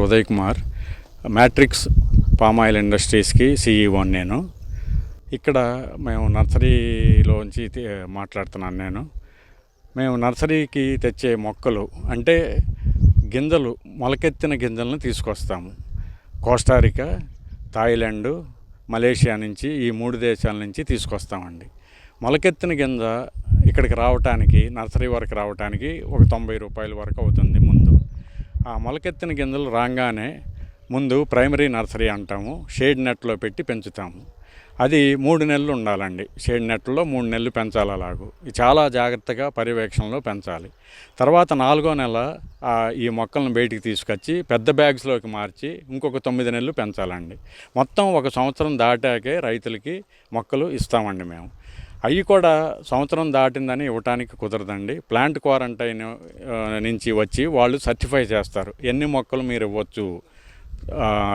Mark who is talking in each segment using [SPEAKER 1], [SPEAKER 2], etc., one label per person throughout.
[SPEAKER 1] Uday Kumar matrix palm oil ఇండస్ట్రీస్కి CEO నేను. ఇక్కడ మేము నర్సరీలోంచి మాట్లాడుతున్నాను నేను. మేము నర్సరీకి తెచ్చే మొక్కలు అంటే గింజలు మొలకెత్తిన గింజలను తీసుకొస్తాము. కోస్టారికా థాయిలాండ్ మలేషియా నుంచి ఈ మూడు దేశాల నుంచి తీసుకొస్తామండి. మొలకెత్తిన గింజ ఇక్కడికి రావటానికి నర్సరీ వరకు రావటానికి ఒక తొంభై రూపాయల వరకు అవుతుంది. ఆ మొలకెత్తిన గింజలు రాగానే ముందు ప్రైమరీ నర్సరీ అంటాము షేడ్ నెట్లో పెట్టి పెంచుతాము. అది మూడు నెలలు ఉండాలండి. షేడ్ నెట్లో మూడు నెలలు పెంచాలి అలాగూ. ఇది చాలా జాగ్రత్తగా పర్యవేక్షణలో పెంచాలి. తర్వాత నాలుగో నెల ఈ మొక్కలను బయటికి తీసుకొచ్చి పెద్ద బ్యాగ్స్లోకి మార్చి ఇంకొక తొమ్మిది నెలలు పెంచాలండి. మొత్తం ఒక సంవత్సరం దాటాకే రైతులకి మొక్కలు ఇస్తామండి మేము. అవి కూడా సంవత్సరం దాటిందని ఇవ్వటానికి కుదరదండి. ప్లాంట్ క్వారంటైన్ నుంచి వచ్చి వాళ్ళు సర్టిఫై చేస్తారు. ఎన్ని మొక్కలు మీరు ఇవ్వచ్చు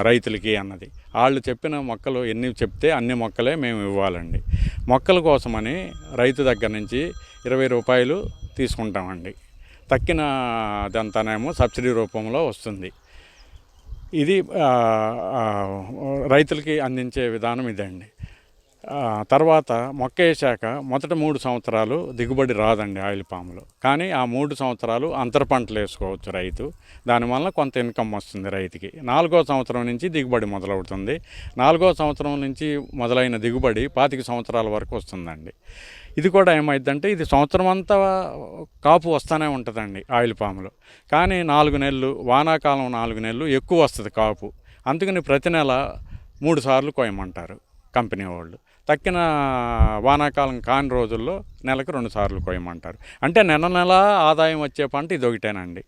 [SPEAKER 1] రైతులకి అన్నది. వాళ్ళు చెప్పిన మొక్కలు ఎన్ని చెప్తే అన్ని మొక్కలే మేము ఇవ్వాలండి. మొక్కల కోసమని రైతు దగ్గర నుంచి ఇరవై రూపాయలు తీసుకుంటామండి. తక్కిన అదంతానేమో సబ్సిడీ రూపంలో వస్తుంది. ఇది రైతులకి అందించే విధానం ఇదండి. తర్వాత మొక్క వేసాక మొదట మూడు సంవత్సరాలు దిగుబడి రాదండి ఆయిల్ పాములు. కానీ ఆ మూడు సంవత్సరాలు అంతర పంటలు వేసుకోవచ్చు రైతు. దానివల్ల కొంత ఇన్కమ్ వస్తుంది రైతుకి. నాలుగో సంవత్సరం నుంచి దిగుబడి మొదలవుతుంది. నాలుగో సంవత్సరం నుంచి మొదలైన దిగుబడి పాతిక సంవత్సరాల వరకు వస్తుందండి. ఇది కూడా ఏమైందంటే ఇది సంవత్సరం అంతా కాపు వస్తూనే ఉంటుందండి ఆయిల్ పాములు. కానీ నాలుగు నెలలు వానాకాలం నాలుగు నెలలు ఎక్కువ వస్తుంది కాపు. అందుకని ప్రతి నెల మూడు సార్లు కోయమంటారు కంపెనీ వాళ్ళు. తక్కిన వానాకాలం కాని రోజుల్లో నెలకు రెండు సార్లు కోయమంటారు అంటే నెల నెల ఆదాయం వచ్చే పంట ఇది ఒకటేనండి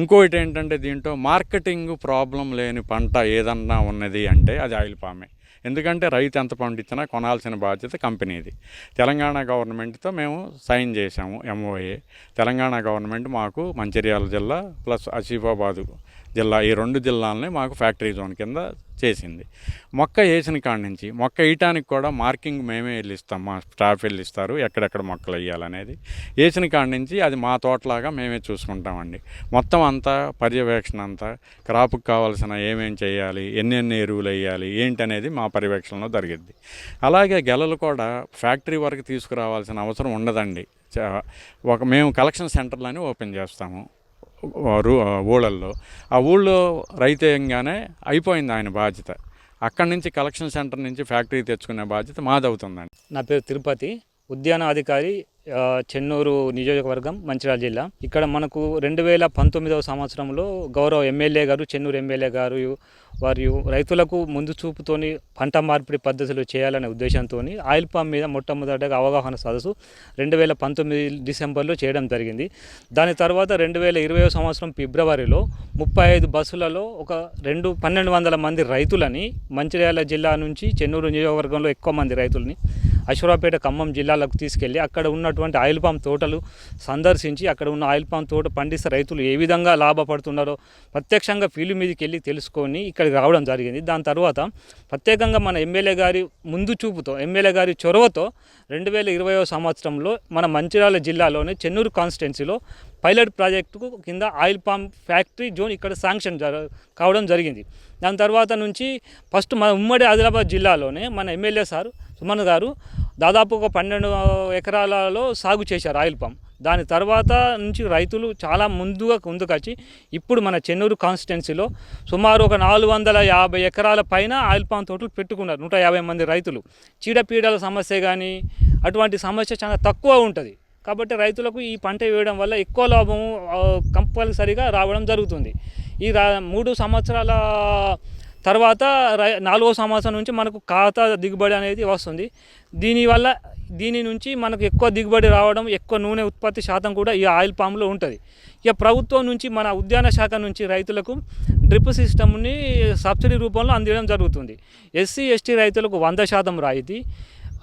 [SPEAKER 1] ఇంకోటి ఏంటంటే దీంట్లో మార్కెటింగ్ ప్రాబ్లం లేని పంట ఏదన్నా ఉన్నది అంటే అది ఆయిల్ పామే. ఎందుకంటే రైతు ఎంత పండించినా కొనాల్సిన బాధ్యత కంపెనీది. తెలంగాణ గవర్నమెంట్తో మేము సైన్ చేశాము ఎంఓఏ తెలంగాణ గవర్నమెంట్ మాకు మంచిర్యాల జిల్లా ప్లస్ ఆసిఫాబాదు జిల్లా ఈ రెండు జిల్లాలని మాకు ఫ్యాక్టరీ జోన్ కింద చేసింది. మొక్క వేసిన కాడి నుంచి మొక్క వేయటానికి కూడా మార్కింగ్ మేమే వెళ్ళిస్తాం మా స్టాఫ్ వెళ్ళిస్తారు ఎక్కడెక్కడ మొక్కలు వేయాలనేది. వేసిన కాడి నుంచి అది మా తోటలాగా మేమే చూసుకుంటామండి. మొత్తం అంతా పర్యవేక్షణ అంతా క్రాప్కి కావాల్సిన ఏమేం చేయాలి ఎన్ని ఎరువులు వేయాలి ఏంటి అనేది మా పర్యవేక్షణలో జరిగిద్ది. అలాగే గెలలు కూడా ఫ్యాక్టరీ వరకు తీసుకురావాల్సిన అవసరం ఉండదండి. చ- ఒక మేము కలెక్షన్ సెంటర్లని ఓపెన్ చేస్తాము. ఊళ్ళల్లో. ఆ ఊళ్ళో రైతేయంగానే అయిపోయింది ఆయన బాధ్యత. అక్కడి నుంచి కలెక్షన్ సెంటర్ నుంచి ఫ్యాక్టరీ తెచ్చుకునే బాధ్యత మాదవుతుందండి.
[SPEAKER 2] నా పేరు తిరుపతి. ఉద్యాన అధికారి చెన్నూరు నియోజకవర్గం మంచిర్యాల జిల్లా. ఇక్కడ మనకు రెండు వేల పంతొమ్మిదవ సంవత్సరంలో గౌరవ ఎమ్మెల్యే గారు చెన్నూరు ఎమ్మెల్యే గారు మరియు రైతులకు ముందు చూపుతోని పంట మార్పిడి పద్ధతులు చేయాలనే ఉద్దేశంతో ఆయిల్ పామ్ మీద మొట్టమొదటిగా అవగాహన సదస్సు రెండు వేల పంతొమ్మిది డిసెంబర్లో చేయడం జరిగింది. దాని తర్వాత రెండు వేల ఇరవై సంవత్సరం ఫిబ్రవరిలో ముప్పై ఐదు బస్సులలో ఒక రెండు పన్నెండు వందల మంది రైతులని మంచిర్యాల జిల్లా నుంచి చెన్నూరు నియోజకవర్గంలో ఎక్కువ మంది రైతులని అశ్వరాపేట ఖమ్మం జిల్లాలకు తీసుకెళ్ళి అక్కడ ఉన్నటువంటి ఆయిల్ పామ్ తోటలు సందర్శించి అక్కడ ఉన్న ఆయిల్ పామ్ తోట పండిస్తే రైతులు ఏ విధంగా లాభపడుతున్నారో ప్రత్యక్షంగా ఫీల్డ్ మీదకి వెళ్ళి తెలుసుకొని ఇక్కడికి రావడం జరిగింది. దాని తర్వాత ప్రత్యేకంగా మన ఎమ్మెల్యే గారి ముందు చూపుతో ఎమ్మెల్యే గారి చొరవతో రెండు వేల ఇరవయో సంవత్సరంలో మన మంచిర్యాల జిల్లాలోనే చెన్నూరు కాన్స్టిట్యున్సీలో పైలట్ ప్రాజెక్టుకు కింద ఆయిల్ పామ్ ఫ్యాక్టరీ జోన్ ఇక్కడ శాంక్షన్ జర కావడం జరిగింది. దాని తర్వాత నుంచి ఫస్ట్ మన ఉమ్మడి ఆదిలాబాద్ జిల్లాలోనే మన ఎమ్మెల్యే సార్ సుమన్ గారు దాదాపు ఒక పన్నెండు ఎకరాలలో సాగు చేశారు ఆయిల్ పామ్ దాని తర్వాత నుంచి రైతులు చాలా ముందుగా ముందుకొచ్చి ఇప్పుడు మన చెన్నూరు కాన్స్టిట్యున్సీలో సుమారు ఒక నాలుగు వందల యాభై ఎకరాల పైన ఆయిల్ పామ్ తోటలు పెట్టుకున్నారు నూట యాభై మంది రైతులు. చీడపీడల సమస్య కానీ అటువంటి సమస్య చాలా తక్కువ ఉంటుంది. కాబట్టి రైతులకు ఈ పంట వేయడం వల్ల ఎక్కువ లాభం కంపల్సరిగా రావడం జరుగుతుంది. ఈ రా మూడు సంవత్సరాల తర్వాత రై నాలుగో సంవత్సరం నుంచి మనకు ఖాతా దిగుబడి అనేది వస్తుంది. దీనివల్ల దీని నుంచి మనకు ఎక్కువ దిగుబడి రావడం ఎక్కువ నూనె ఉత్పత్తి శాతం కూడా ఈ ఆయిల్ పామ్లో ఉంటుంది. ఇక ప్రభుత్వం నుంచి మన ఉద్యాన శాఖ నుంచి రైతులకు డ్రిప్ సిస్టమ్ని సబ్సిడీ రూపంలో అందించడం జరుగుతుంది. ఎస్సీ ఎస్టీ రైతులకు వంద శాతం రాయితీ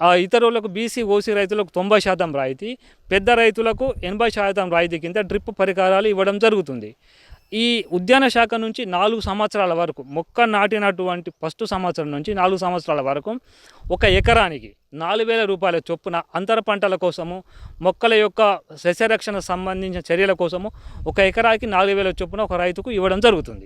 [SPEAKER 2] ఆ ఇతరులకు బీసీ ఓసీ రైతులకు తొంభై శాతం రాయితీ పెద్ద రైతులకు ఎనభై శాతం రాయితీ కింద డ్రిప్ పరికరాలు ఇవ్వడం జరుగుతుంది. ఈ ఉద్యాన శాఖ నుంచి నాలుగు సంవత్సరాల వరకు మొక్క నాటినటువంటి ఫస్ట్ సంవత్సరం నుంచి నాలుగు సంవత్సరాల వరకు ఒక ఎకరానికి నాలుగు వేల రూపాయల చొప్పున అంతర పంటల కోసము మొక్కల యొక్క సస్యరక్షణ సంబంధించిన చర్యల కోసము ఒక ఎకరాకి నాలుగు వేల చొప్పున ఒక రైతుకు ఇవ్వడం జరుగుతుంది.